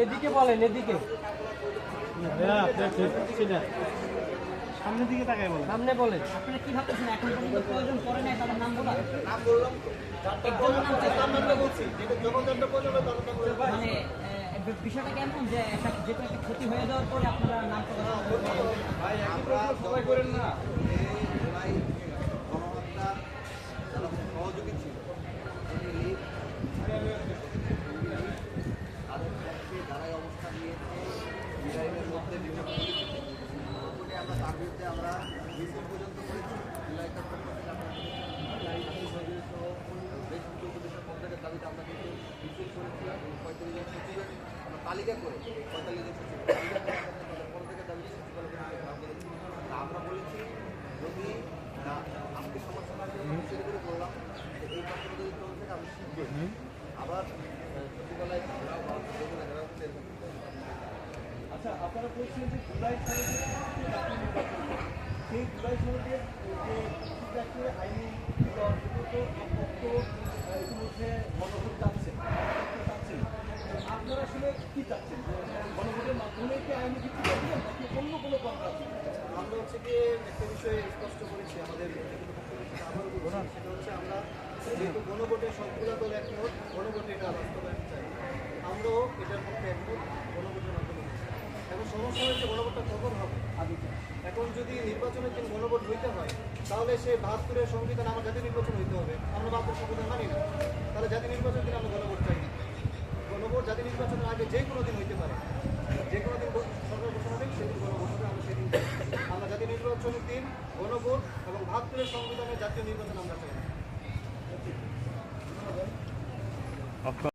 এদিকে বলেন এদিকে। সামনের দিকে তাকাই বলেন। সামনে বলেন। আপনারা কি ভাবতেছেন? এখন পর্যন্ত প্রয়োজন পড়ে নাই তাদের নাম বলা নাম বললাম। নাম চাইতে বলছি যেটা পর্যন্ত মানে বিষয়টা কেমন? যে একটা যেটা একটা ক্ষতি হয়ে যাওয়ার পরে আপনারা নাম সবাই করেন না জুলাই গণহত্যা যারা সহযোগী ছিল তিনি তাদের পক্ষে যারাই অবস্থান নিয়েছে ইসরায়েলের মধ্যে বিভিন্ন করে আমরা তার বিরুদ্ধে আমরা মিছিল পর্যন্ত করেছি জুলাইটার পক্ষ থেকে আমরা বেশ কিছু উপদেশের পক্ষের দাবিতে আমরা কিন্তু মিছিল করেছি এবং পঁয়তাল্লিশ জন সচিবের আমরা তালিকা করে পঁয়তাল্লিশ জন সচিব তালিকা করে আমরা তাদের প্রত্যেকের দাবিতে সচিবালয় আমরা বলেছি যদি আজকে সমস্যা করে বললাম এই পক্ষে যদি চলছে। আচ্ছা আপনারা বলছেন যে জুলাই সেই জুলাই সালে যে আইনি ইতিমধ্যে গণভোট চাচ্ছে পক্ষ চাচ্ছেন তো আপনারা আসলে কি চাচ্ছেন যে গণভোটের মাধ্যমে কি আইনি ভিত্তি করবেন নাকি অন্য কোনো আছে আমরা হচ্ছে গিয়ে একটা বিষয়ে স্পষ্ট করেছি আমাদের সেটা হচ্ছে আমরা যেহেতু গণভোটে সবগুলো দল একমত গণভোটে এটা বাস্তবায়ন চাই আমরাও এটার পক্ষে একমত গণভোটের মাধ্যমে এখন সমস্যা হচ্ছে গণভোটটা কখন হবে এখন যদি নির্বাচনের দিন গণভোট হইতে হয় তাহলে সে বাহাত্তরের সংবিধান আমার জাতীয় নির্বাচন হইতে হবে আমরা বাহাত্তর সংবিধান মানি না তাহলে জাতীয় নির্বাচনের দিন আমরা গণভোট চাই না গণভোট জাতীয় নির্বাচনের আগে যে কোনো দিন হইতে পারে যে কোনো দিন ঘো- সরকার ঘোষণা দেবে সেদিন গণভোট হবে আমরা সেদিন চাই। আমরা দিন গণভোট এবং বাহাত্তরের সংবিধানের জাতীয় নির্বাচন আমরা চাই।